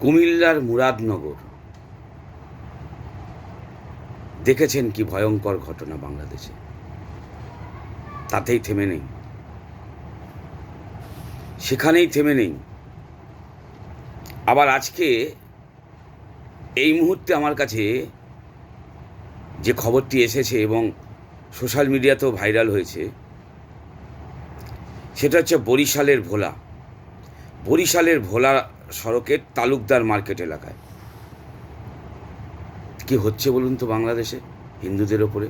কুমিল্লার মুরাদনগর। দেখেছেন কি ভয়ঙ্কর ঘটনা বাংলাদেশে? তাতেই থেমে নেই। সেখানেই থেমে নেই। আবার আজকে এই মুহূর্তে আমার কাছে যে খবরটি এসেছে এবং সোশ্যাল মিডিয়াতেও ভাইরাল হয়েছে, সেটা হচ্ছে বরিশালের ভোলা। বরিশালের ভোলা সড়কের তালুকদার মার্কেট এলাকায়। কি হচ্ছে বলুন তো বাংলাদেশে? হিন্দুদের ওপরে,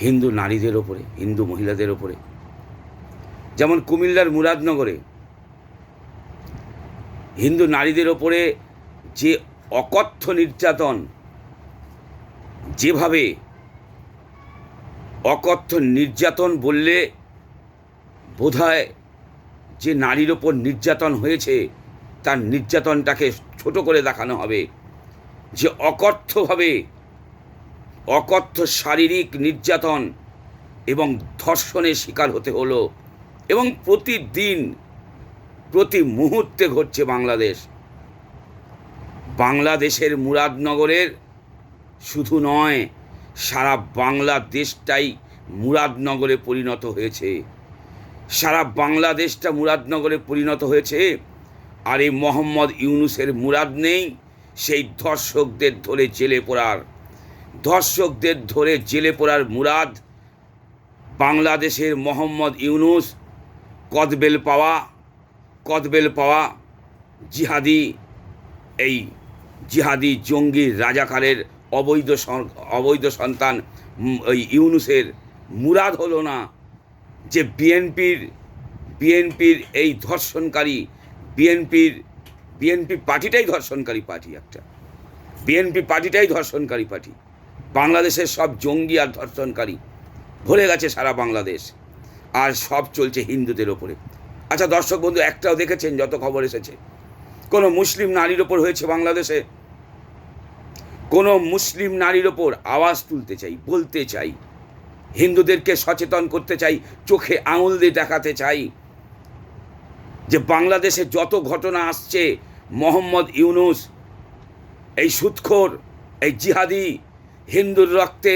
হিন্দু নারীদের ওপরে, হিন্দু মহিলাদের ওপরে। যেমন কুমিল্লার মুরাদনগরে, হিন্দু নারীদের ওপরে যে অকথ্য নির্যাতন, যেভাবে অকথ্য নির্যাতন বললে বোধহয় যে নারীর ওপর নির্যাতন হয়েছে, তার নির্যাতনটাকে ছোট করে দেখানো হবে। যে অকথ্যভাবে, অকথ্য শারীরিক নির্যাতন এবং ধর্ষণের শিকার হতে হলো এবং প্রতিদিন, প্রতি মুহূর্তে ঘটছে বাংলাদেশ। বাংলাদেশের মুরাদনগরের শুধু নয়, সারা বাংলাদেশটাই মুরাদনগরে পরিণত হয়েছে। সারা বাংলাদেশটা মুরাদনগরে পরিণত হয়েছে। আর এই মোহাম্মদ ইউনুসের মুরাদ নেই, সেই ধর্ষকদের ধরে জেলে পড়ার। ধর্ষকদের ধরে জেলে পড়ার মুরাদ বাংলাদেশের মোহাম্মদ ইউনুস, কদবেল পাওয়া কদবেল পাওয়া জিহাদি, এই জিহাদি জঙ্গি রাজাকারের অবৈধ অবৈধ সন্তান ওই ইউনুসের মুরাদ হলো না। যে বিএনপির বিএনপির এই ধর্ষণকারী, বিএনপির, বিএনপি পার্টিটাই ধর্ষণকারী পার্টি একটা। বিএনপি পার্টিটাই ধর্ষণকারী পার্টি। বাংলাদেশের সব জঙ্গি আর ধর্ষণকারী ভরে গেছে সারা বাংলাদেশ। আর সব চলছে হিন্দুদের ওপরে। আচ্ছা দর্শক বন্ধু, একটাও দেখেছেন, যত খবর এসেছে? কোনো মুসলিম নারীর ওপর হয়েছে বাংলাদেশে? কোনো মুসলিম নারীর ওপর আওয়াজ তুলতে চাই, বলতে চাই। হিন্দুদেরকে সচেতন করতে চাই, চোখে আঙুল দিয়ে দেখাতে চাই যে বাংলাদেশে যত ঘটনা আসছে, মোহাম্মদ ইউনুস, এই সুৎখোর, এই জিহাদি, হিন্দুর রক্তে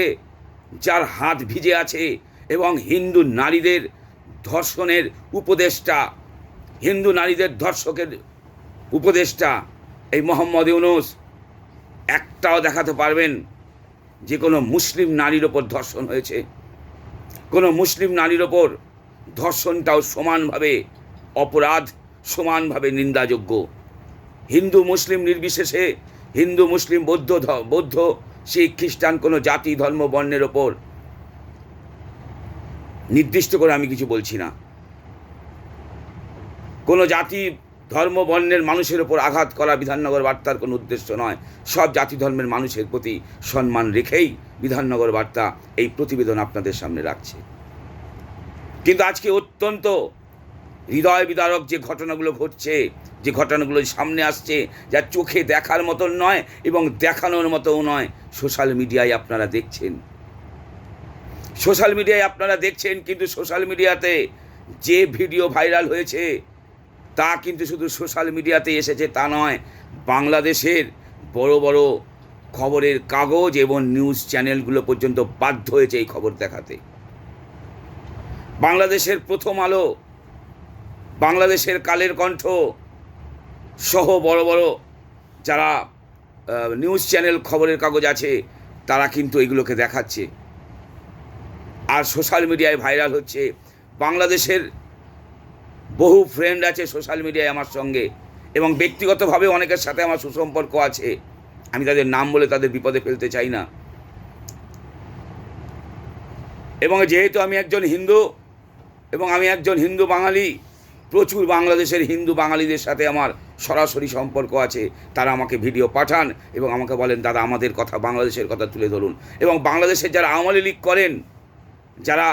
যার হাত ভিজে আছে এবং হিন্দু নারীদের ধর্ষণের উপদেষ্টা, হিন্দু নারীদের ধর্ষকের উপদেষ্টা এই মোহাম্মদ ইউনুস, একটাও দেখাতে পারবেন যে কোনো মুসলিম নারীর ওপর ধর্ষণ হয়েছে। কোনো মুসলিম নারীর ওপর ধর্ষণটাও সমানভাবে অপরাধ, সমানভাবে নিন্দাযোগ্য। হিন্দু মুসলিম নির্বিশেষে হিন্দু মুসলিম বৌদ্ধ বৌদ্ধ, শিখ, খ্রিস্টান কোনো জাতি, ধর্ম, বর্ণের ওপর নির্দিষ্ট করে আমি কিছু বলছি না। কোনো জাতি ধর্ম বর্ণের মানুষের ওপর আঘাত করা বিধাননগর বার্তার কোনো উদ্দেশ্য নয়। সব জাতি ধর্মের মানুষের প্রতি সম্মান রেখেই বিধাননগর বার্তা এই প্রতিবেদন আপনাদের সামনে রাখছে। কিন্তু আজকে অত্যন্ত হৃদয় বিদারক যে ঘটনাগুলো ঘটছে, যে ঘটনাগুলো সামনে আসছে, যা চোখে দেখার মতন নয় এবং দেখানোর মতোও নয়, সোশ্যাল মিডিয়ায় আপনারা দেখছেন। সোশ্যাল মিডিয়ায় আপনারা দেখছেন, কিন্তু সোশ্যাল মিডিয়াতে যে ভিডিও ভাইরাল হয়েছে তা কিন্তু শুধু সোশ্যাল মিডিয়াতে এসেছে, তা নয়, বাংলাদেশের বড় বড় খবরের কাগজ এবং নিউজ চ্যানেলগুলো পর্যন্ত বাধ্য হয়েছে এই খবর দেখাতে। বাংলাদেশের প্রথম আলো, বাংলাদেশের কালের কণ্ঠ সহ বড় বড় যারা নিউজ চ্যানেল খবরের কাগজ আছে, তারা কিন্তু এগুলোকে দেখাচ্ছে। আর সোশ্যাল মিডিয়ায় ভাইরাল হচ্ছে। বাংলাদেশের বহু ফ্রেন্ড আছে সোশ্যাল মিডিয়ায় আমার সঙ্গে এবং ব্যক্তিগতভাবে অনেকের সাথে আমার সুসম্পর্ক আছে। আমি তাদের নাম বলে তাদের বিপদে ফেলতে চাই না। এবং যেহেতু আমি একজন হিন্দু এবং আমি একজন হিন্দু বাঙালি, প্রচুর বাংলাদেশের হিন্দু বাঙালিদের সাথে আমার সরাসরি সম্পর্ক আছে। তারা আমাকে ভিডিও পাঠান এবং আমাকে বলেন, দাদা, আমাদের কথা, বাংলাদেশের কথা তুলে ধরুন। এবং বাংলাদেশের যারা আওয়ামী লীগ করেন, যারা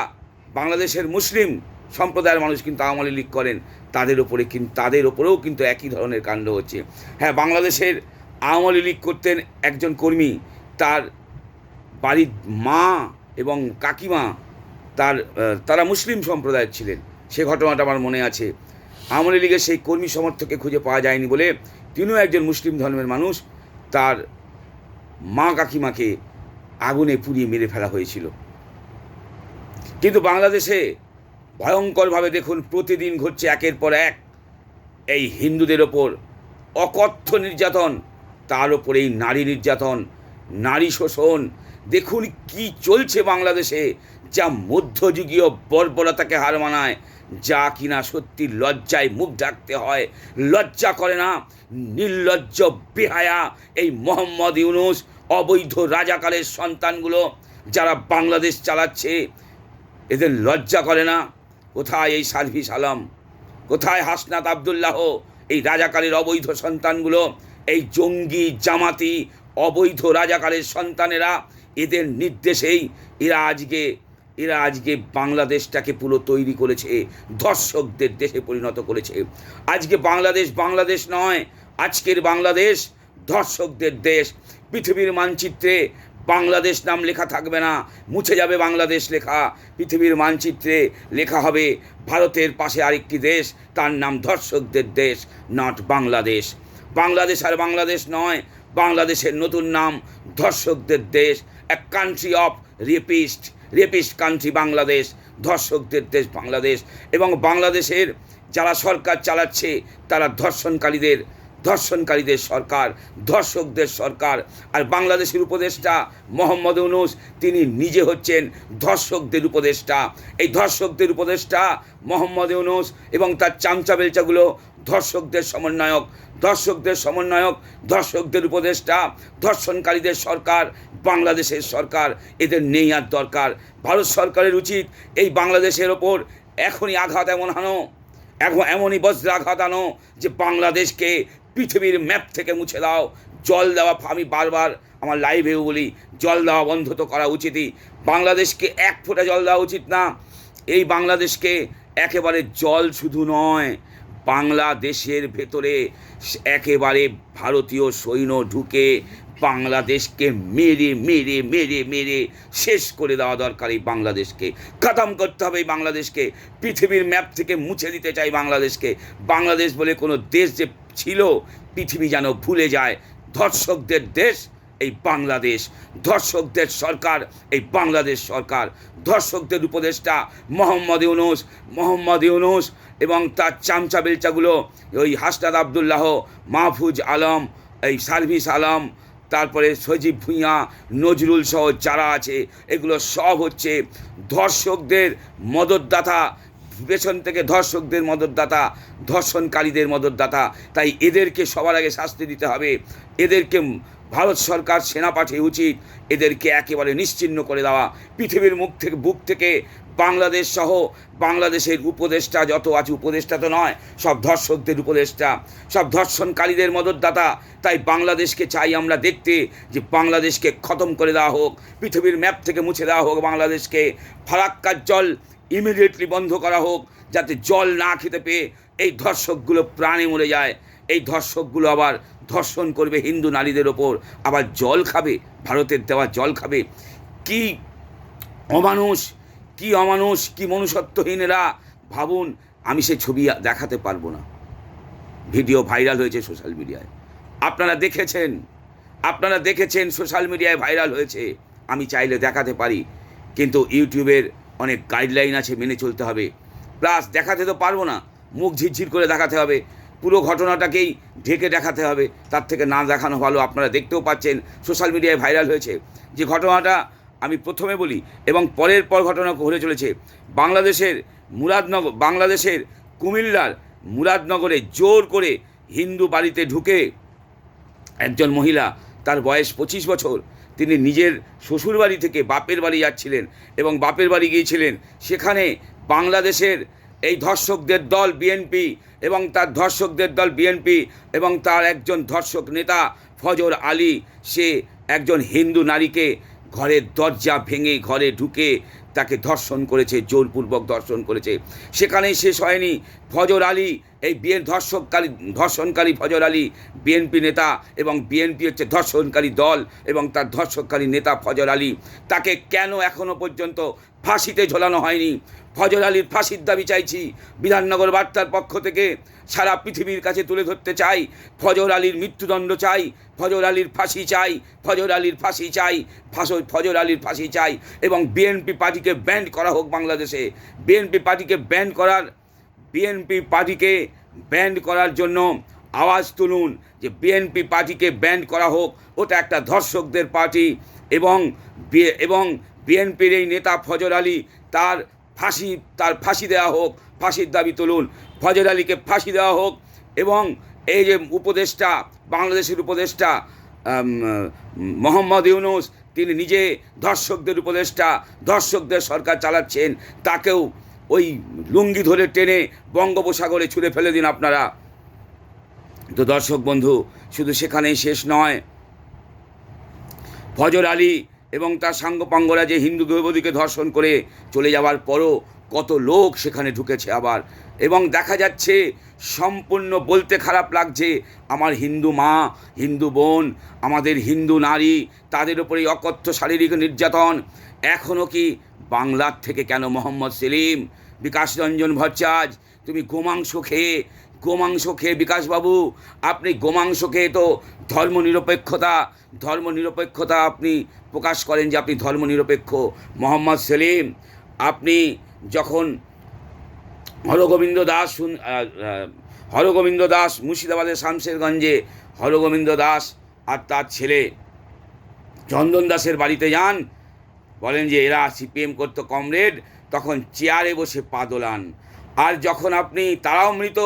বাংলাদেশের মুসলিম সম্প্রদায়ের মানুষ কিন্তু আওয়ামী লীগ করেন, তাদের উপরে কিন্তু তাদের উপরেও কিন্তু একই ধরনের কাণ্ড হচ্ছে। হ্যাঁ বাংলাদেশের আওয়ামী লীগ করতেন একজন কর্মী, তার বাড়ির মা এবং কাকিমা, তার তারা মুসলিম সম্প্রদায়ের ছিলেন। সে ঘটনাটা আমার মনে আছে। আওয়ামী লীগের সেই কর্মী সমর্থককে খুঁজে পাওয়া যায়নি বলে তিনিও একজন মুসলিম ধর্মের মানুষ, তার মা কাকিমাকে আগুনে পুড়িয়ে মেরে ফেলা হয়েছিল। কিন্তু বাংলাদেশে ভয়ঙ্করভাবে দেখুন, প্রতিদিন ঘটছে একের পর এক এই হিন্দুদের ওপর। অকথ্য নির্যাতন, তার ওপর এই নারী নির্যাতন, নারী শোষণ। দেখুন কি চলছে বাংলাদেশে, যা মধ্যযুগীয় বর্বরতাকে হার মানায়, যা কিনা সত্যি লজ্জায় মুখ ঢাকতে হয়। লজ্জা করে না, নির্লজ্জ বেহায়া এই মোহাম্মদ ইউনুস, অবৈধ রাজাকালের সন্তানগুলো, যারা বাংলাদেশ চালাচ্ছে, এদের লজ্জা করে না। কোথায় এই সার্ভিস আলম? কোথায় হাসনাত আবদুল্লাহ? এই রাজাকালের অবৈধ সন্তানগুলো, এই জঙ্গি, জামাতি, অবৈধ রাজাকালের সন্তানেরা, এদের নির্দেশেই এরা আজকে এরা আজকে বাংলাদেশটাকে পুরো তৈরি করেছে, ধর্ষকদের দেশে পরিণত করেছে। আজকে বাংলাদেশ বাংলাদেশ নয়, আজকের বাংলাদেশ ধর্ষকদের দেশ। পৃথিবীর মানচিত্রে বাংলাদেশ নাম লেখা থাকবে না, মুছে যাবে বাংলাদেশ লেখা। পৃথিবীর মানচিত্রে লেখা হবে, ভারতের পাশে আরেকটি দেশ, তার নাম ধর্ষকদের দেশ নট বাংলাদেশ। বাংলাদেশ আর বাংলাদেশ নয়, বাংলাদেশের নতুন নাম ধর্ষকদের দেশ এক country of rapist rapist country Bangladesh, ধর্ষকদের দেশ বাংলাদেশ। এবং বাংলাদেশের যারা সরকার চালাচ্ছে, তারা ধর্ষণকারীদের ধর্ষণকারীদের সরকার, ধর্ষকদের সরকার আর বাংলাদেশের উপদেষ্টা মোহাম্মদ ইউনুস, তিনি নিজে হচ্ছেন ধর্ষকদের উপদেষ্টা। এই ধর্ষকদের উপদেষ্টা মোহাম্মদ ইউনুস এবং তার চামচা বেলচাগুলো ধর্ষকদের সমন্বয়ক ধর্ষকদের সমন্বয়ক, ধর্ষকদের উপদেষ্টা, ধর্ষণকারীদের সরকার, বাংলাদেশের সরকার, এদের নেই আর দরকার। ভারত সরকারের উচিত এই বাংলাদেশের ওপর এখনই আঘাত এমন হানো এখন এমনই বজ্রাঘাত আনো যে বাংলাদেশকে পৃথিবীর ম্যাপ থেকে মুছে দাও। জল দেওয়া আমি বারবার আমার লাইভেও বলি, জল দেওয়া বন্ধ তো করা উচিতই। বাংলাদেশকে এক ফোঁটা জল দেওয়া উচিত না। এই বাংলাদেশকে একেবারে জল শুধু নয়, বাংলাদেশের ভেতরে একেবারে ভারতীয় সৈন্য ঢুকে বাংলাদেশকে মেরে মেরে মেরে মেরে শেষ করে দেওয়া দরকার এই বাংলাদেশকে। খতম করতে হবে এই বাংলাদেশকে। পৃথিবীর ম্যাপ থেকে মুছে দিতে চাই বাংলাদেশকে। বাংলাদেশ বলে কোনো দেশ যে ছিল। পৃথিবী যেন ভুলে যায়, ধর্ষকদের দেশ এই বাংলাদেশ, ধর্ষকদের সরকার এই বাংলাদেশ সরকার, ধর্ষকদের উপদেষ্টা মোহাম্মদ ইউনুস মোহাম্মদ ইউনুস এবং তার চামচা বেলচাগুলো, ওই হাসনাদ আবদুল্লাহ, মাহফুজ আলম, এই সার্ভিস আলম, তারপরে সজীব ভূঁইয়া নজরুল সহ যারা আছে, এগুলো সব হচ্ছে ধর্ষকদের মদতদাতা পেছন থেকে ধর্ষকদের মদতদাতা, ধর্ষণকারীদের মদতদাতা। তাই এদেরকে সবার আগে শাস্তি দিতে হবে। এদেরকে ভারত সরকার সেনা পাঠিয়ে উচিত। এদেরকে একেবারে নিশ্চিহ্ন করে দেওয়া। পৃথিবীর মুখ থেকে, বুক থেকে বাংলাদেশ সহ বাংলাদেশের উপদেষ্টা যত আছে, উপদেষ্টা তো নয়, সব ধর্ষকদের উপদেষ্টা, সব ধর্ষণকারীদের মদতদাতা। তাই বাংলাদেশকে চাই আমরা দেখতে যে বাংলাদেশকে খতম করে দেওয়া হোক, পৃথিবীর ম্যাপ থেকে মুছে দেওয়া হোক বাংলাদেশকে। ফারাক্কার জল ইমিডিয়েটলি বন্ধ করা হোক, যাতে জল না খেতে পেয়ে এই ধর্ষকগুলো প্রাণে মরে যায়। এই ধর্ষকগুলো আবার ধর্ষণ করবে হিন্দু নারীদের ওপর। আবার জল খাবে, ভারতের দেওয়া জল খাবে। কি অমানুষ কি অমানুষ, কি মনুষ্যত্বহীনেরা? ভাবুন, আমি সে ছবি দেখাতে পারব না। ভিডিও ভাইরাল হয়েছে সোশ্যাল মিডিয়ায়। আপনারা দেখেছেন আপনারা দেখেছেন সোশ্যাল মিডিয়ায় ভাইরাল হয়েছে। আমি চাইলে দেখাতে পারি, কিন্তু ইউটিউবের অনেক গাইডলাইন আছে মেনে চলতে হবে। প্লাস দেখাতে তো পারব না, মুখ ঝিরঝির করে দেখাতে হবে। পুরো ঘটনাটাকেই ঢেকে দেখাতে হবে, তার থেকে না দেখানো ভালো আপনারা দেখতেও পাচ্ছেন সোশ্যাল মিডিয়ায় ভাইরাল হয়েছে। যে ঘটনাটা আমি প্রথমে বলি এবং পরের পর ঘটনা ঘটে চলেছে, বাংলাদেশের মুরাদনগর, বাংলাদেশের কুমিল্লার মুরাদনগরে জোর করে হিন্দু বাড়িতে ঢুকে একজন মহিলা, তার বয়স পঁচিশ বছর তিনি নিজের শ্বশুর বাড়ি থেকে বাপের বাড়ি যাচ্ছিলেন এবং বাপের বাড়ি গিয়েছিলেন। সেখানে বাংলাদেশের এই ধর্ষকদের দল বিএনপি এবং তার ধর্ষকদের দল বিএনপি এবং তার একজন ধর্ষক নেতা ফজর আলী, সে একজন হিন্দু নারীকে ঘরের দরজা ভেঙে ঘরে ঢুকে তাকে ধর্ষণ করেছে, জোরপূর্বক ধর্ষণ করেছে। সেখানেই শেষ হয়নি। ফজর আলী এই বিএন ধর্ষককারী ধর্ষণকারী ফজর আলী বিএনপি নেতা এবং বিএনপি হচ্ছে ধর্ষণকারী দল এবং তার ধর্ষককারী নেতা ফজর আলী। তাকে কেন এখনও পর্যন্ত ফাঁসিতে ঝোলানো হয়নি? ফজর আলীর ফাঁসির দাবি চাইছি। বিধাননগর বার্তার পক্ষ থেকে সারা পৃথিবীর কাছে তুলে ধরতে চাই। ফজর আলীর মৃত্যুদণ্ড চাই। ফজর আলীর ফাঁসি চাই। ফজর আলীর ফাঁসি চাই। ফাঁস- ফজর আলীর ফাঁসি চাই এবং বিএনপি পার্টিকে ব্যান্ড করা হোক বাংলাদেশে। বিএনপি পার্টিকে ব্যান্ড করার বিএনপি পার্টিকে ব্যান্ড করার জন্য আওয়াজ তুলুন যে বিএনপি পার্টিকে ব্যান্ড করা হোক। ওটা একটা ধর্ষকদের পার্টি এবং এবং বিএনপির এই নেতা ফজর আলী তার ফাঁসি তার ফাঁসি দেওয়া হোক, ফাঁসির দাবি তুলুন। ফজর আলীকে ফাঁসি দেওয়া হোক এবং এই যে উপদেষ্টা, বাংলাদেশের উপদেষ্টা মোহাম্মদ ইউনুস, তিনি নিজে ধর্ষকদের উপদেষ্টা, ধর্ষকদের সরকার চালাচ্ছেন, তাকেও ওই লুঙ্গি ধরে টেনে বঙ্গোপসাগরে ছুঁড়ে ফেলে দিন আপনারা। তো দর্শক বন্ধু, শুধু সেখানেই শেষ নয়, ফজর আলী এবং তার সাঙ্গপাঙ্গরা যে হিন্দু গৃহবধূকে ধর্ষণ করে চলে যাওয়ার পরও কত লোক সেখানে ঢুকেছে আবার। এবং দেখা যাচ্ছে, সম্পূর্ণ বলতে খারাপ লাগছে, আমার হিন্দু মা, হিন্দু বোন, আমাদের হিন্দু নারী, তাদের উপরে অকথ্য শারীরিক নির্যাতন এখনও কি বাংলার থেকে কেন মোহাম্মদ সেলিম? বিকাশ রঞ্জন ভট্টাচার্য, তুমি গোমাংস খেয়ে গোমাংস খেয়ে বিকাশবাবু, আপনি গোমাংস খেয়ে তো ধর্মনিরপেক্ষতা ধর্মনিরপেক্ষতা আপনি প্রকাশ করেন যে আপনি ধর্মনিরপেক্ষ মোহাম্মদ সেলিম। আপনি যখন হরগোবিন্দ দাস হরগোবিন্দ দাস মুর্শিদাবাদের শামশেরগঞ্জে, হরগোবিন্দ দাস আর তার ছেলে চন্দন দাসের বাড়িতে যান বলেন যে এরা সিপিএম করতো কমরেড, তখন চেয়ারে বসে পা দোলান। আর যখন আপনি, তারাও মৃত,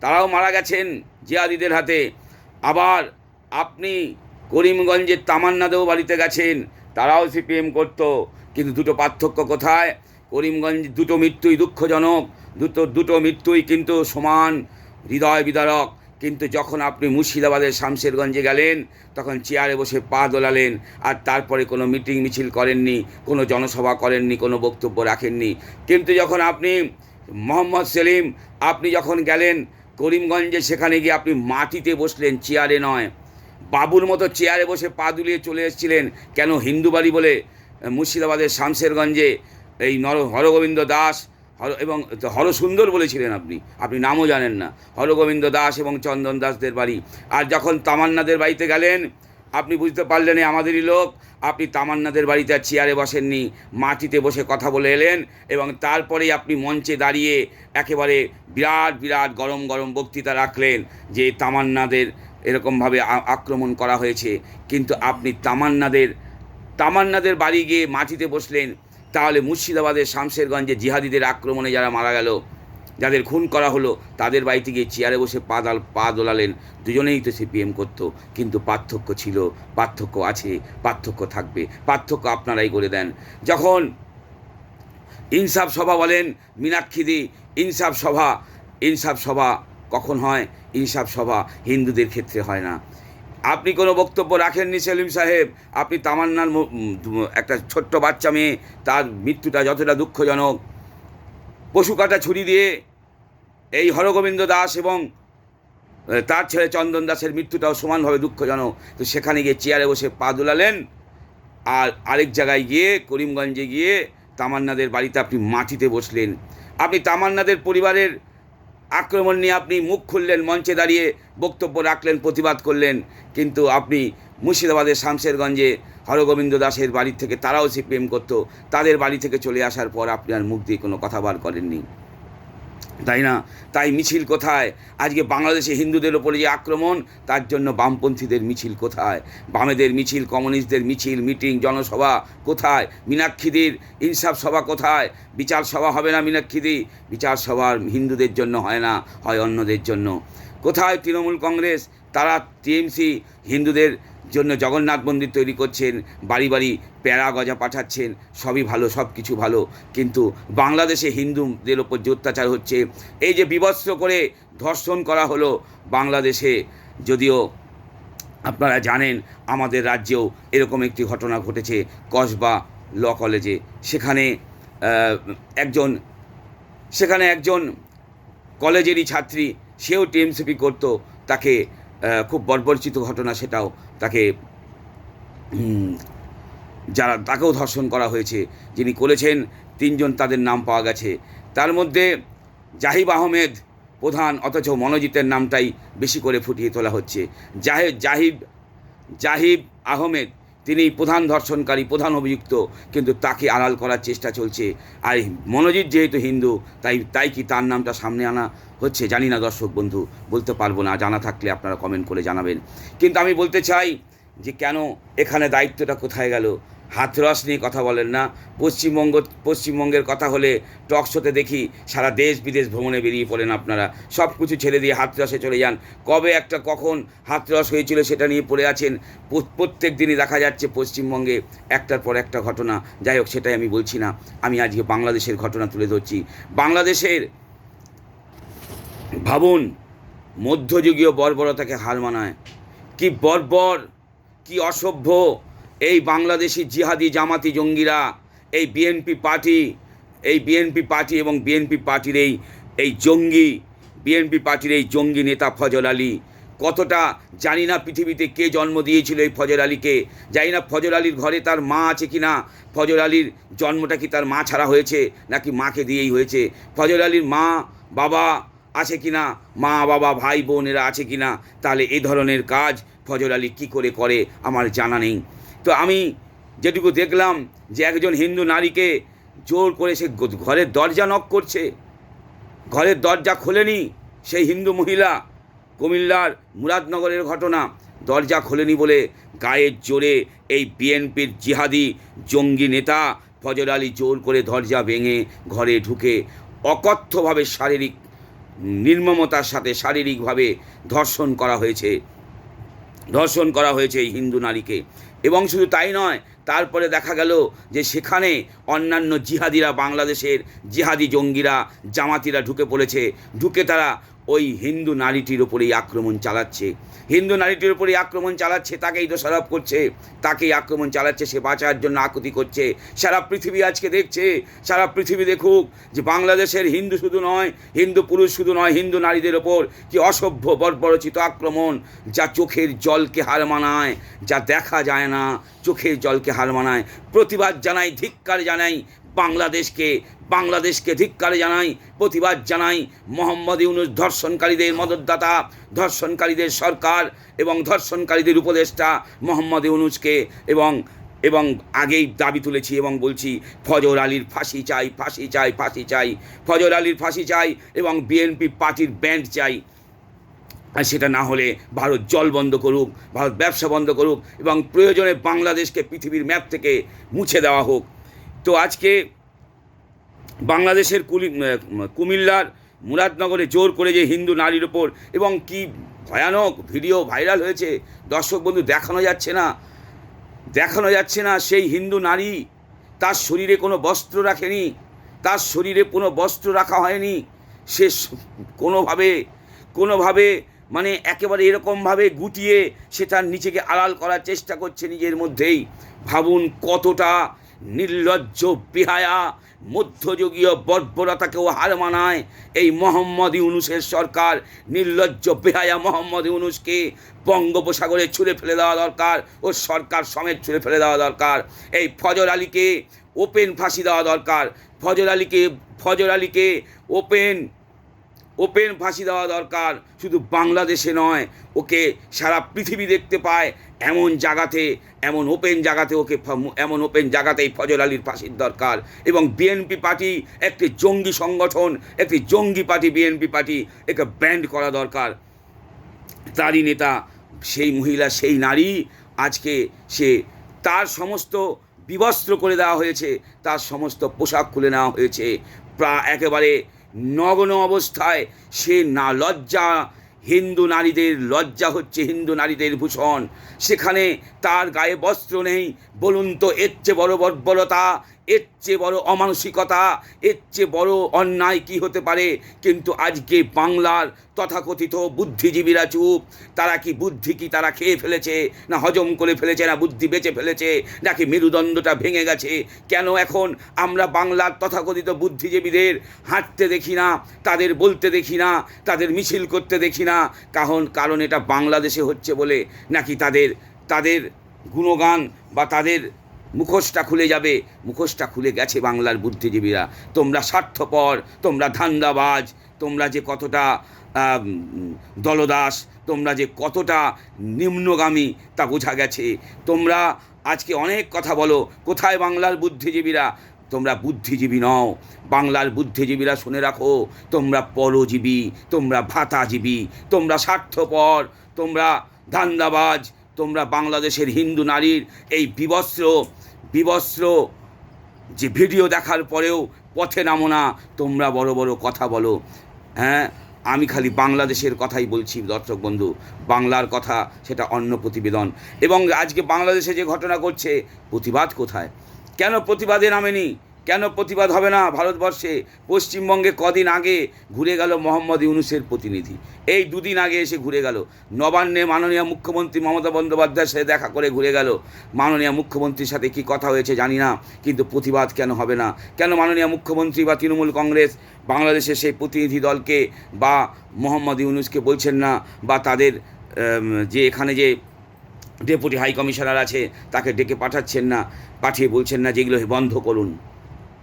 তারাও মারা গেছেন জিয়াদিদের হাতে। আবার আপনি করিমগঞ্জের তামান্নাদেও বাড়িতে গেছেন, তারাও সিপিএম করতো। কিন্তু দুটো পার্থক্য কোথায়? করিমগঞ্জ দুটো মৃত্যুই দুঃখজনক, দুটো দুটো মৃত্যুই কিন্তু সমান হৃদয় বিদারক। কিন্তু যখন আপনি মুর্শিদাবাদের শামশেরগঞ্জে গেলেন, তখন চেয়ারে বসে পা দোলালেন আর তারপরে কোনো মিটিং মিছিল করেননি, কোনো জনসভা করেননি, কোনো বক্তব্য রাখেননি। কিন্তু যখন আপনি মোহাম্মদ সেলিম, আপনি যখন গেলেন করিমগঞ্জে, সেখানে গিয়ে আপনি মাটিতে বসলেন, চেয়ারে নয়। বাবুর মতো চেয়ারে বসে পা দুলিয়ে চলে এসেছিলেন, কেন হিন্দু বাড়ি বলে মুর্শিদাবাদের শামশেরগঞ্জে এই নর হরগোবিন্দ দাস হর, এবং হরসুন্দর বলেছিলেন আপনি। আপনি নামও জানেন না। হরগোবিন্দ দাস এবং চন্দন দাসদের বাড়ি। আর যখন তামান্নাদের বাড়িতে গেলেন, আপনি বুঝতে পারলেন আমাদেরই লোক। আপনি তামান্নাদের বাড়িতে আর চেয়ারে বসেননি, মাটিতে বসে কথা বলে এলেন, এবং তারপরেই আপনি মঞ্চে দাঁড়িয়ে একেবারে বিরাট বিরাট গরম গরম বক্তৃতা রাখলেন যে তামান্নাদের এরকমভাবে আক্রমণ করা হয়েছে। কিন্তু আপনি তামান্নাদের তামান্নাদের বাড়ি গিয়ে মাটিতে বসলেন তাহলে মুর্শিদাবাদের শামশেরগঞ্জে জিহাদিদের আক্রমণে যারা মারা গেল, যাদের খুন করা হলো, তাদের বাড়িতে গিয়ে চেয়ারে বসে পা দাল, পা দোলালেন। দুজনেই তো সিপিএম করতো, কিন্তু পার্থক্য ছিল, পার্থক্য আছে, পার্থক্য থাকবে, পার্থক্য আপনারাই করে দেন। যখন ইনসাফ সভা বলেন মীনাক্ষীদি ইনসাফ সভা ইনসাফ সভা কখন হয়? ইনসাফ সভা হিন্দুদের ক্ষেত্রে হয় না। আপনি কোনো বক্তব্য রাখেননি, সেলিম সাহেব? আপনি তামান্নার একটা ছোট্ট বাচ্চা মেয়ে, তার মৃত্যুটা যতটা দুঃখজনক। পশু কাটা ছুরি দিয়ে এই হরগোবিন্দ দাস এবং তার ছেলে চন্দন দাসের মৃত্যুটাও সমানভাবে দুঃখজনক। তো সেখানে গিয়ে চেয়ারে বসে পা দোলালেন, আর আরেক জায়গায় গিয়ে, করিমগঞ্জে গিয়ে তামান্নাদের বাড়িতে আপনি মাটিতে বসলেন। আপনি তামান্নাদের পরিবারের আক্রমণ নিয়ে আপনি মুখ খুললেন, মঞ্চে দাঁড়িয়ে বক্তব্য রাখলেন, প্রতিবাদ করলেন। কিন্তু আপনি মুর্শিদাবাদের শামশেরগঞ্জে হরগোবিন্দ দাসের বাড়ি থেকে তারাও সিপিএম করতো। তাদের বাড়ি থেকে চলে আসার পর আপনি আর মুখ দিয়ে কোনো কথা বার করেননি। তাই না? তাই মিছিল কোথায়? আজকে বাংলাদেশে হিন্দুদের ওপরে যে আক্রমণ, তার জন্য বামপন্থীদের মিছিল কোথায়? বামেদের মিছিল, কমিউনিস্টদের মিছিল, মিটিং, জনসভা কোথায়? মীনাক্ষীদের ইনসাফ সভা কোথায়? বিচার সভা হবে না মীনাক্ষীদি? বিচার সভা হিন্দুদের জন্য হয় না, হয় অন্যদের জন্য। কোথায় তৃণমূল কংগ্রেস? তারা টিএমসি হিন্দুদের জন্য জগন্নাথ মন্দির তৈরি করছেন, বাড়ি বাড়ি প্যারা গজা পাঠাচ্ছেন, সবই ভালো সব কিছু ভালো। কিন্তু বাংলাদেশে হিন্দুদের ওপর যে অত্যাচার হচ্ছে, এই যে বিভৎস করে ধর্ষণ করা হলো বাংলাদেশে, যদিও আপনারা জানেন আমাদের রাজ্যেও এরকম একটি ঘটনা ঘটেছে কসবা ল কলেজে। সেখানে একজন সেখানে একজন কলেজেরই ছাত্রী সেও টিএমসিপি করতো, তাকে খুব বর্বরচিত ঘটনা সেটাও তাকে যারা তাকেও ধর্ষণ করা হয়েছে, যিনি করেছেন, তিনজন তাদের নাম পাওয়া গেছে। তার মধ্যে জাহিব আহমেদ প্রধান, অথচ মনোজিতের নামটাই বেশি করে ফুটিয়ে তোলা হচ্ছে। জাহেদ জাহিব জাহিব আহমেদ তিনি প্রধান ধর্ষণকারী, প্রধান অভিযুক্ত, কিন্তু তাকে আড়াল করার চেষ্টা চলছে। আর মনোজিৎ যেহেতু হিন্দু, তাই তাই কি তার নামটা সামনে আনা হচ্ছে? জানি না দর্শক বন্ধু, বলতে পারব না, জানা থাকলে আপনারা কমেন্ট করে জানাবেন। কিন্তু আমি বলতে চাই যে কেন এখানে দায়িত্বটা কোথায় গেল? হাতরস নিয়ে কথা বলেন না। পশ্চিমবঙ্গ, পশ্চিমবঙ্গের কথা হলে টক শোতে দেখি সারা দেশ বিদেশ ভ্রমণে বেরিয়ে পড়েন আপনারা। সব কিছু ছেড়ে দিয়ে হাতরসে চলে যান। কবে একটা কখন হাতরস হয়েছিল সেটা নিয়ে পড়ে আছেন প্রত্যেক দিনই দেখা যাচ্ছে পশ্চিমবঙ্গে একটার পর একটা ঘটনা। যাই হোক, সেটাই আমি বলছি না। আমি আজকে বাংলাদেশের ঘটনা তুলে ধরছি। বাংলাদেশের ভাবুন, মধ্যযুগীয় বর্বরতাকে হার মানায়। কি বর্বর, কি অসভ্য এই বাংলাদেশি জিহাদি জামাতি জঙ্গিরা, এই বিএনপি পার্টি, এই বিএনপি পার্টি এবং বিএনপি পার্টির এই এই জঙ্গি, বিএনপি পার্টির এই জঙ্গি নেতা ফজল আলী। কতটা জানি না পৃথিবীতে কে জন্ম দিয়েছিল এই ফজল আলীকে। জানি না ফজল আলীর ঘরে তার মা আছে কি না, ফজল আলীর জন্মটা কি তার মা ছাড়া হয়েছে, নাকি মাকে দিয়েই হয়েছে। ফজল আলীর মা, বাবা আছে কি না, মা, বাবা, ভাই, বোনেরা আছে কি না, তাহলে এ ধরনের কাজ ফজল আলী কী করে করে, আমার জানা নেই। তো আমি যেটুকু দেখলাম যে একজন হিন্দু নারীকে জোর করে সে ঘরের দরজা নক করছে। ঘরের দরজা খোলেনি সেই হিন্দু মহিলা। কুমিল্লার মুরাদনগরের ঘটনা। দরজা খোলেনি বলে গায়ের জোরে এই বিএনপির জিহাদি জঙ্গি নেতা ফজল আলী জোর করে দরজা ভেঙে ঘরে ঢুকে অকথ্যভাবে শারীরিক নির্মমতার সাথে শারীরিকভাবে ধর্ষণ করা হয়েছে। ধর্ষণ করা হয়েছে এই হিন্দু নারীকে। এবং শুধু তাই নয়, তারপরে দেখা গেল যে সেখানে অন্যান্য জিহাদিরা, বাংলাদেশের জিহাদি জঙ্গিরা, জামাতিরা ঢুকে পড়েছে। ঢুকে তারা ওই হিন্দু নারীটির ওপরেই আক্রমণ চালাচ্ছে। হিন্দু নারীটির ওপরেই আক্রমণ চালাচ্ছে, তাকেই দোষারোপ করছে। তাকেই আক্রমণ চালাচ্ছে, সে বাঁচার জন্য আকুতি করছে। সারা পৃথিবী আজকে দেখছে, সারা পৃথিবী দেখুক যে বাংলাদেশের হিন্দু শুধু নয়, হিন্দু পুরুষ শুধু নয়, হিন্দু নারীদের ওপর কি অসভ্য, বর্বরচিত আক্রমণ যা চোখের জলকে হার মানায়, যা দেখা যায় না, চোখের জলকে হার মানায়। প্রতিবাদ জানাই, ধিক্কার জানাই বাংলাদেশকে বাংলাদেশকে ধিক্কার জানাই, প্রতিবাদ জানাই মোহাম্মদ ইউনুস ধর্ষণকারীদের মদতদাতা, ধর্ষণকারীদের সরকার এবং ধর্ষণকারীদের উপদেষ্টা মোহাম্মদ ইউনুসকে এবং এবং আগেই দাবি তুলেছি এবং বলছি, ফজর আলীর ফাঁসি চাই ফাঁসি চাই ফাঁসি চাই, ফজর আলীর ফাঁসি চাই এবং বিএনপি পার্টির ব্যান্ড চাই। আর সেটা না হলে ভারত জল বন্ধ করুক, ভারত ব্যবসা বন্ধ করুক এবং প্রয়োজনে বাংলাদেশকে পৃথিবীর ম্যাপ থেকে মুছে দেওয়া হোক। তো আজকে বাংলাদেশের কুলি কুমিল্লার মুরাদনগরে জোর করে যে হিন্দু নারীর ওপর এবং কি ভয়ানক ভিডিও ভাইরাল হয়েছে, দর্শক বন্ধু, দেখানো যাচ্ছে না, দেখানো যাচ্ছে না সেই হিন্দু নারী তার শরীরে কোনো বস্ত্র রাখেনি, তার শরীরে কোনো বস্ত্র রাখা হয়নি, সে কোনোভাবে কোনোভাবে মানে একেবারে এরকমভাবে গুটিয়ে সে তার নিচেকে আড়াল করার চেষ্টা করছে নিজের মধ্যেই। ভাবুন কতটা নির্লজ্জ বিহায়া মধ্যযুগীয় বর্বরতাকেও হার মানায় এই মোহাম্মদ ইউনুসের সরকার। নির্লজ্জ বেহায়া মোহাম্মদ ইউনুসকে বঙ্গোপসাগরে ছুঁড়ে ফেলে দেওয়া দরকার ও সরকার সমেত ছুঁড়ে ফেলে দেওয়া দরকার। এই ফজর আলীকে ওপেন ফাঁসি দেওয়া দরকার। ফজর আলীকে ফজর আলীকে ওপেন ওপেন ফাঁসি দেওয়া দরকার। শুধু বাংলাদেশে নয়, ওকে সারা পৃথিবী দেখতে পায়। এমন জায়গাতে, এমন ওপেন জায়গাতে ওকে এমন ওপেন জায়গাতেই ফজল আলীর ফাঁসির দরকার। এবং বিএনপি পার্টি একটি জঙ্গি সংগঠন, একটি জঙ্গি পার্টি, বিএনপি পার্টি একে ব্যান্ড করা দরকার। তারই নেতা, সেই মহিলা, সেই নারী আজকে সে তার সমস্ত বিবস্ত্র করে দেওয়া হয়েছে, তার সমস্ত পোশাক খুলে নেওয়া হয়েছে। প্রা, একেবারে নগ্ন অবস্থায় সে না লজ্জা। হিন্দু নারীদের লজ্জা হচ্ছে হিন্দু নারীদের ভূষণ। সেখানে তার গায়ে বস্ত্র নেই। বলুন তো, এর চেয়ে বড় বর্বরতা এর চেয়ে বড় অমানসিকতা, এর চেয়ে বড় অন্যায় কি হতে পারে? কিন্তু আজকে বাংলার তথাকথিত বুদ্ধিজীবীরা চুপ। তারা কি বুদ্ধি কি তারা খেয়ে ফেলেছে? না হজম করে ফেলেছে, না বুদ্ধি বেঁচে ফেলেছে? নাকি মেরুদণ্ডটা ভেঙে গেছে? কেন এখন আমরা বাংলার তথাকথিত বুদ্ধিজীবীদের হাঁটতে দেখি না, তাদের বলতে দেখি না, তাদের মিছিল করতে দেখি না? কারণ কারণ এটা বাংলাদেশে হচ্ছে বলে নাকি তাদের তাদের গুণগান বা তাদের মুখোশটা খুলে যাবে। মুখোশটা খুলে গেছে বাংলার বুদ্ধিজীবীরা। তোমরা স্বার্থপর, তোমরা ধান্দাবাজ, তোমরা যে কতটা দলদাস, তোমরা যে কতটা নিম্নগামী তা বোঝা গেছে। তোমরা আজকে অনেক কথা বলো, কোথায় বাংলার বুদ্ধিজীবীরা? তোমরা বুদ্ধিজীবী নও। বাংলার বুদ্ধিজীবীরা শুনে রাখো, তোমরা পরজীবী, তোমরা ভাতাজীবী, তোমরা স্বার্থপর, তোমরা ধান্দাবাজ তোমরা বাংলাদেশের হিন্দু নারীর এই বিবস্ত্র বিবস্ত্র যে ভিডিও দেখার পরেও পথে নামো না, তোমরা বড় বড় কথা বলো। হ্যাঁ আমি খালি বাংলাদেশের কথাই বলছি, দর্শক বন্ধু। বাংলার কথা, সেটা অন্য প্রতিবেদন। এবং আজকে বাংলাদেশে যে ঘটনা ঘটছে, প্রতিবাদ কোথায়? কেন প্রতিবাদে নামেনি? কেন প্রতিবাদ হবে না ভারতবর্ষে? পশ্চিমবঙ্গে কদিন আগে ঘুরে গেল মোহাম্মদ ইউনুসের প্রতিনিধি। এই দুদিন আগে এসে ঘুরে গেল। নবান্নে মাননীয় মুখ্যমন্ত্রী মমতা বন্দ্যোপাধ্যায়ের সাথে দেখা করে ঘুরে গেল। মাননীয় মুখ্যমন্ত্রীর সাথে কি কথা হয়েছে জানি না, কিন্তু প্রতিবাদ কেন হবে না? কেন মাননীয় মুখ্যমন্ত্রী বা তৃণমূল কংগ্রেস বাংলাদেশের সেই প্রতিনিধি দলকে বা মোহাম্মদ ইউনুসকে বলছেন না, বা তাদের যে এখানে যে ডেপুটি হাই কমিশনার আছে, তাকে ডেকে পাঠাচ্ছেন না, পাঠিয়ে বলছেন না যেগুলো বন্ধ করুন।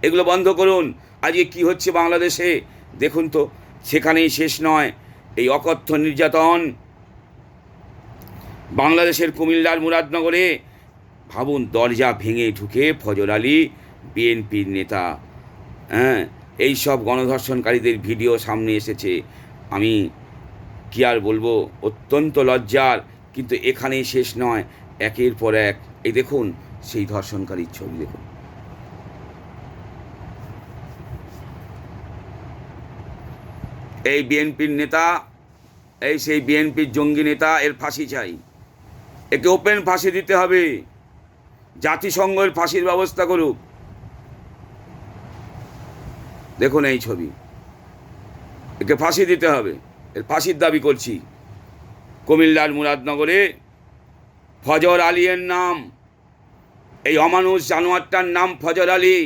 এগুলো বন্ধ করুন। আজকে কি হচ্ছে বাংলাদেশে? দেখুন তো, সেখানেই শেষ নয়। এই অকথ্য নির্যাতন বাংলাদেশের কুমিল্লার মুরাদনগরে। ভাবুন, দরজা ভেঙে ঢুকে ফজর আলী, বিএনপির নেতা। হ্যাঁ এই সব গণধর্ষণকারীদের ভিডিও সামনে এসেছে। আমি কি আর বলব, অত্যন্ত লজ্জার, কিন্তু এখানেই শেষ নয়। একের পর এক। এই দেখুন, সেই ধর্ষণকারীর ছবি দেখুন। এই বিএনপির নেতা, এই সেই বিএনপির জঙ্গি নেতা, এর ফাঁসি চাই। একে ওপেন ফাঁসি দিতে হবে। জাতিসংঘের ফাঁসির ব্যবস্থা করুক। দেখুন এই ছবি। একে ফাঁসি দিতে হবে। এর ফাঁসির দাবি করছি। কুমিল্লার মুরাদনগরে ফজর আলীর নাম। এই অমানুষ জানোয়ারটার নাম ফজর আলী।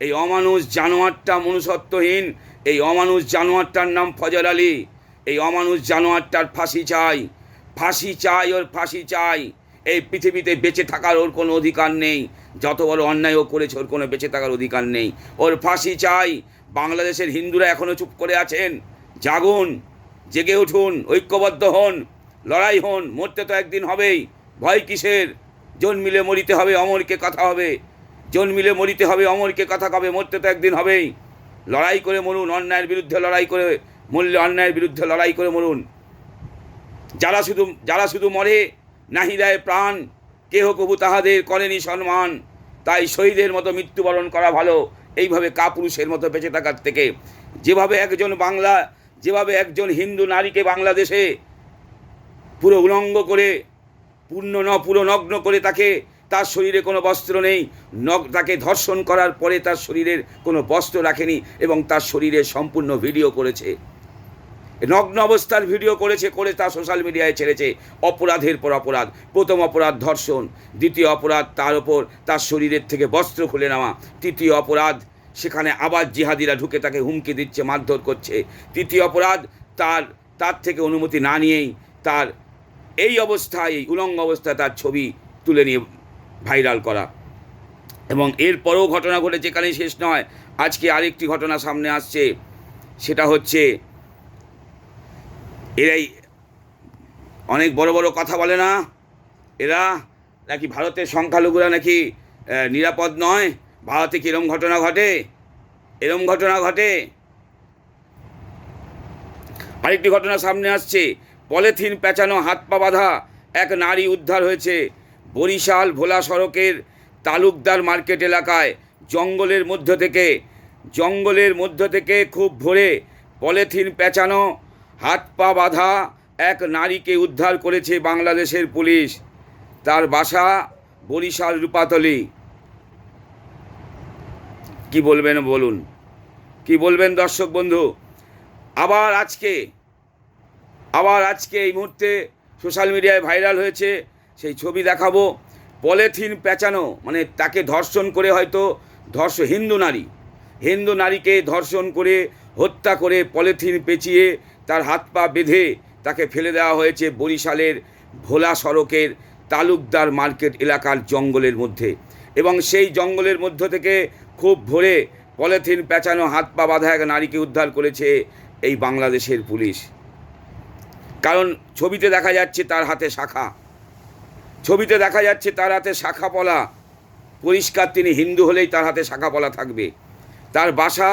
এই অমানুষ জানোয়ারটা মনুষ্যত্বহীন। এই অমানুষ জানোয়ারটার নাম ফজল আলী। এই অমানুষ জানোয়ারটার ফাঁসি চাই। ফাঁসি চাই ওর, ফাঁসি চাই। এই পৃথিবীতে বেঁচে থাকার ওর কোনো অধিকার নেই। যত বড় অন্যায় ও করেছে, ওর কোনো বেঁচে থাকার অধিকার নেই। ওর ফাঁসি চাই। বাংলাদেশের হিন্দুরা এখনও চুপ করে আছেন। জাগুন, জেগে উঠুন, ঐক্যবদ্ধ হন, লড়াই হন, মরতে তো একদিন হবেই। ভয় কিসের? জন্মিলে মরিতে হবে, অমরকে কথা হবে। জন্মিলে মরিতে হবে অমরকে, কথা কবে মরতে তো একদিন হবেই। লড়াই করে মরুন, অন্যায়ের বিরুদ্ধে লড়াই করে মরলে অন্যায়ের বিরুদ্ধে লড়াই করে মরুন। যারা শুধু যারা শুধু মরে, নাহি দেয় প্রাণ, কেহ কবু তাহাদের করেনি সম্মান। তাই শহীদের মতো মৃত্যুবরণ করা ভালো, এইভাবে কাপুরুষের মতো বেঁচে থাকার থেকে। যেভাবে একজন বাংলা, যেভাবে একজন হিন্দু নারীকে বাংলাদেশে পুরো উলঙ্গ করে, পূর্ণ ন, পুরো নগ্ন করে তাকে তার শরীরে কোনো বস্ত্র নেই। নগ তাকে ধর্ষণ করার পরে তার শরীরের কোনো বস্ত্র রাখেনি এবং তার শরীরের সম্পূর্ণ ভিডিও করেছে। নগ্ন অবস্থার ভিডিও করেছে, করে তা সোশ্যাল মিডিয়ায় ছেড়েছে। অপরাধের পর অপরাধ, প্রথম অপরাধ ধর্ষণ, দ্বিতীয় অপরাধ তার ওপর তার শরীরের থেকে বস্ত্র খুলে নেওয়া, তৃতীয় অপরাধ সেখানে আবার জিহাদিরা ঢুকে তাকে হুমকি দিচ্ছে, মারধর করছে। তৃতীয় অপরাধ তার তার থেকে অনুমতি না নিয়েই তার এই অবস্থায়, এই উলঙ্গ অবস্থায় তার ছবি তুলে নিয়ে ভাইরাল করা। এবং এরপরেও ঘটনা ঘটেছে, এখানেই শেষ নয়। আজকে আরেকটি ঘটনা সামনে আসছে। সেটা হচ্ছে, এরাই অনেক বড় বড় কথা বলে না? এরা নাকি ভারতের সংখ্যালঘুরা নাকি নিরাপদ নয়? ভারতে কি এরম ঘটনা ঘটে? এরম ঘটনা ঘটে? আরেকটি ঘটনা সামনে আসছে। পলিথিন পেঁচানো, হাত পা বাঁধা এক নারী উদ্ধার হয়েছে। বরিশাল ভোলা সড়কের তালুকদার মার্কেট এলাকায় জঙ্গলের মধ্য থেকে, জঙ্গলের মধ্য থেকে খুব ভোরে পলিথিন পেঁচানো, হাত পা বাঁধা এক নারীকে উদ্ধার করেছে বাংলাদেশের পুলিশ। তার বাসা বরিশাল রূপাতলি। কি বলবেন বলুন? কি বলবেন দর্শক বন্ধু? আবার আজকে আবার আজকে এই মুহূর্তে সোশ্যাল মিডিয়ায় ভাইরাল হয়েছে সেই ছবি দেখাবো। পলিথিন পেঁচানো মানে তাকে ধর্ষণ করে হয়তো, ধর্ষ, হিন্দু নারী। হিন্দু নারীকে ধর্ষণ করে, হত্যা করে পলিথিন পেঁচিয়ে তার হাত পা বেঁধে তাকে ফেলে দেওয়া হয়েছে বরিশালের ভোলা সড়কের তালুকদার মার্কেট এলাকার জঙ্গলের মধ্যে। এবং সেই জঙ্গলের মধ্য থেকে খুব ভোরে পলিথিন পেঁচানো, হাত পা বাঁধা এক নারীকে উদ্ধার করেছে এই বাংলাদেশের পুলিশ। কারণ ছবিতে দেখা যাচ্ছে তার হাতে শাখা। ছবিতে দেখা যাচ্ছে তার হাতে শাখা পলা পরিষ্কার তিনি হিন্দু হলেই তার হাতে শাখা পলা থাকবে। তার বাসা,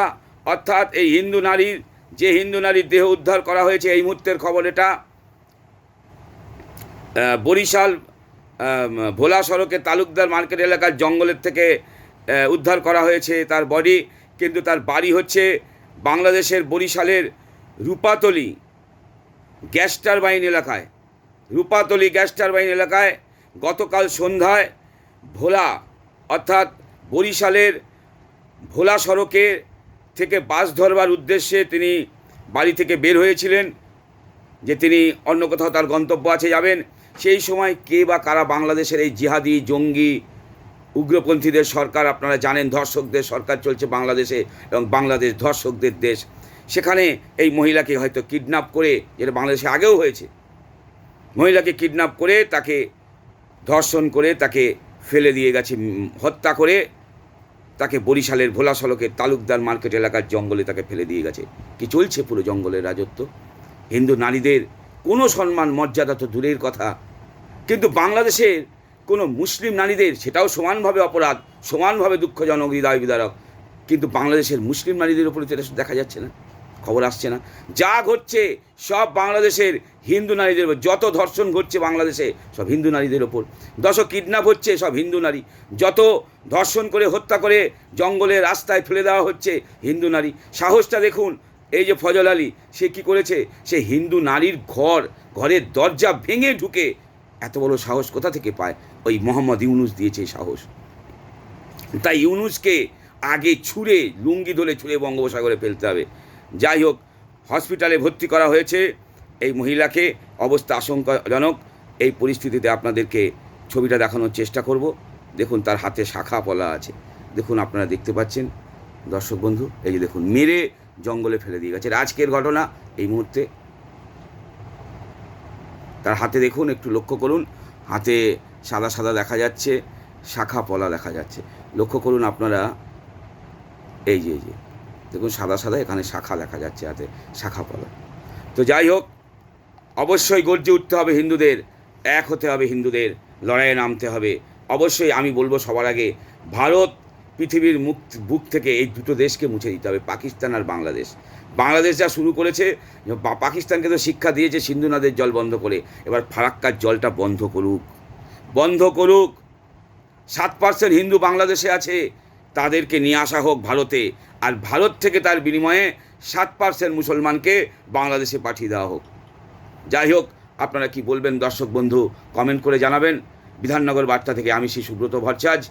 অর্থাৎ এই হিন্দু নারীর, যে হিন্দু নারীর দেহ উদ্ধার করা হয়েছে, এই মুহূর্তের খবর এটা। বরিশাল ভোলা সড়কে তালুকদার মার্কেট এলাকার জঙ্গলের থেকে উদ্ধার করা হয়েছে তার বডি কিন্তু তার বাড়ি হচ্ছে বাংলাদেশের বরিশালের রূপাতলি গ্যাস টারবাইন এলাকায়। রূপাতলি গ্যাস টারবাইন এলাকায় গতকাল সন্ধ্যায় ভোলা, অর্থাৎ বরিশালের ভোলা সড়কে থেকে বাস ধরবার উদ্দেশ্যে তিনি বাড়ি থেকে বের হয়েছিলেন, যে তিনি অন্য কোথাও তার গন্তব্য আছে যাবেন। সেই সময় কে বা কারা বাংলাদেশের এই জিহাদি, জঙ্গি, উগ্রপন্থীদের সরকার আপনারা জানেন, ধর্ষকদের সরকার চলছে বাংলাদেশে এবং বাংলাদেশ ধর্ষকদের দেশ। সেখানে এই মহিলাকে হয়তো কিডন্যাপ করে, যেটা বাংলাদেশে আগেও হয়েছে, মহিলাকে কিডন্যাপ করে তাকে ধর্ষণ করে তাকে ফেলে দিয়ে গেছে হত্যা করে তাকে বরিশালের ভোলা সড়কের তালুকদার মার্কেট এলাকার জঙ্গলে তাকে ফেলে দিয়ে গেছে। কি চলছে পুরো জঙ্গলের রাজত্ব? হিন্দু নারীদের কোনো সম্মান, মর্যাদা তো দূরের কথা। কিন্তু বাংলাদেশের কোনো মুসলিম নারীদের সেটাও সমানভাবে অপরাধ, সমানভাবে দুঃখজনক, হৃদয় বিদারক। কিন্তু বাংলাদেশের মুসলিম নারীদের উপরে এটা দেখা যাচ্ছে না। খবর আসছে না। যা ঘটছে, সব বাংলাদেশের হিন্দু নারীদের উপর যত ধর্ষণ ঘটছে বাংলাদেশে, সব হিন্দু নারীদের ওপর। দশ কিডন্যাপ হচ্ছে, সব হিন্দু নারী। যত ধর্ষণ করে, হত্যা করে জঙ্গলে রাস্তায় ফেলে দেওয়া হচ্ছে হিন্দু নারী। সাহসটা দেখুন, এই যে ফজল আলী, সে কি করেছে? সে হিন্দু নারীর ঘর, ঘরের দরজা ভেঙে ঢুকে এত বড় সাহস কোথা থেকে পায়? ওই মোহাম্মদ ইউনুস দিয়েছে সাহস। তাই ইউনুসকে আগে ছুঁড়ে, লুঙ্গি ধরে ছুঁড়ে বঙ্গোপসাগরে ফেলতে হবে। যাই হোক, হসপিটালে ভর্তি করা হয়েছে। এই মহিলাকে অবস্থা আশঙ্কাজনক। এই পরিস্থিতিতে আপনাদেরকে ছবিটা দেখানোর চেষ্টা করব। দেখুন, তার হাতে শাখা পলা আছে। দেখুন, আপনারা দেখতে পাচ্ছেন। দর্শক বন্ধু, এই যে দেখুন, মেরে জঙ্গলে ফেলে দিয়ে গেছে। আজকের ঘটনা এই মুহূর্তে। তার হাতে দেখুন, একটু লক্ষ্য করুন। হাতে সাদা সাদা দেখা যাচ্ছে, শাখা পলা দেখা যাচ্ছে। লক্ষ্য করুন আপনারা। এই যে এই যে। দেখুন সাদা সাদা এখানে শাখা দেখা যাচ্ছে হাতে, শাখা পলা তো যাই হোক, অবশ্যই গর্জে উঠতে হবে হিন্দুদের, এক হতে হবে হিন্দুদের, লড়াইয়ে নামতে হবে। অবশ্যই আমি বলব সবার আগে, ভারত পৃথিবীর মুখ, বুক থেকে এই দুটো দেশকে মুছে দিতে হবে, পাকিস্তান আর বাংলাদেশ। বাংলাদেশ যা শুরু করেছে পাকিস্তানকে তো শিক্ষা দিয়েছে সিন্ধু নদের জল বন্ধ করে, এবার ফারাক্কার জলটা বন্ধ করুক। বন্ধ করুক। সাত পার্সেন্ট হিন্দু বাংলাদেশে আছে তাদেরকে নিয়ে আসা হোক ভারতে। আর ভারত থেকে তার বিনিময়ে সাত পার্সেন্ট মুসলমানকে বাংলাদেশে পাঠিয়ে দেওয়া হোক। যাই হোক, আপনারা কি বলবেন দর্শক বন্ধু কমেন্ট করে জানাবেন। বিধাননগর বার্তা থেকে আমি সুব্রত ভট্টাচার্য।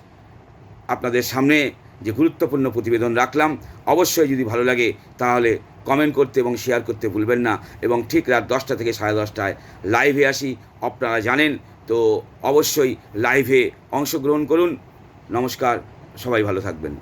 আপনাদের সামনে যে গুরুত্বপূর্ণ প্রতিবেদন রাখলাম, অবশ্যই যদি ভালো লাগে তাহলে কমেন্ট করতে এবং শেয়ার করতে ভুলবেন না। এবং ঠিক রাত দশটা থেকে সাড়ে দশটায় লাইভে আসি, আপনারা জানেন। তো অবশ্যই লাইভে অংশগ্রহণ করুন। নমস্কার। সবাই ভালো থাকবেন।